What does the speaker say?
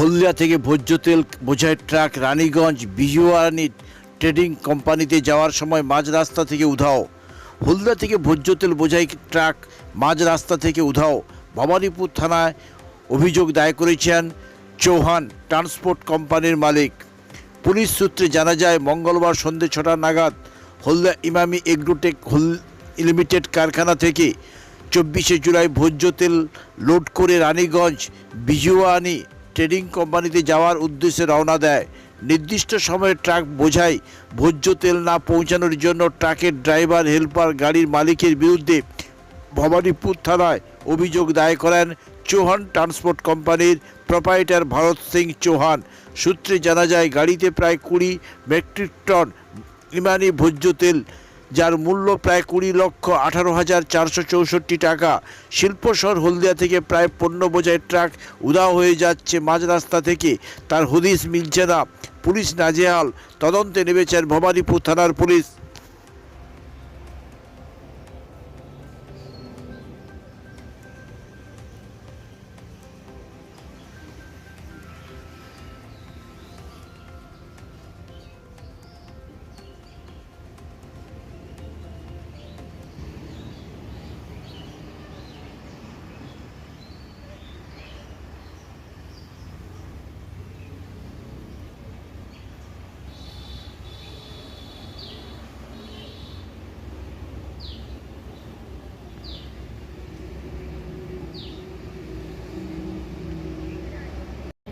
হলদিয়া থেকে ভোজ্য তেল বোঝাই ট্রাক রানীগঞ্জ বিজুয়ানি ট্রেডিং কোম্পানিতে যাওয়ার সময় মাঝ রাস্তা থেকে উধাও। হলদিয়া থেকে ভোজ্য তেল বোঝাই ট্রাক মাঝ রাস্তা থেকে উধাও। ভবানীপুর থানায় অভিযোগ দায়ের করেছেন চৌহান ট্রান্সপোর্ট কোম্পানির মালিক। পুলিশ সূত্রে জানা যায়, মঙ্গলবার সন্ধ্যে ছটা নাগাদ হলদিয়া ইমামি এগ্রোটেক হল লিমিটেড কারখানা থেকে চব্বিশে জুলাই ভোজ্য তেল লোড করে রানীগঞ্জ বিজুয়ানি ট্রেডিং কোম্পানিতে যাওয়ার উদ্দেশ্যে রওনা দেয়। নির্দিষ্ট সময়ে ট্রাক বোঝাই ভোজ্য তেল না পৌঁছানোর জন্য ট্রাকের ড্রাইভার, হেল্পার, গাড়ির মালিকের বিরুদ্ধে ভবানীপুর থানায় অভিযোগ দায়ের করেন চৌহান ট্রান্সপোর্ট কোম্পানির প্রোপাইটার ভারত সিং চৌহান। সূত্রে জানা যায়, গাড়িতে প্রায় কুড়ি মেট্রিক টন ইমানি ভোজ্য তেল যার মূল্য প্রায় কুড়ি লক্ষ আঠারো হাজার চারশো চৌষট্টি টাকা। শিল্পশহর হলদিয়া থেকে প্রায় পণ্য বোঝাই ট্রাক উদাও হয়ে যাচ্ছে মাঝ রাস্তা থেকে। তার হদিস মিলছে না। পুলিশ নাজেহাল। তদন্তে নেমেছেন ভবানীপুর থানার পুলিশ।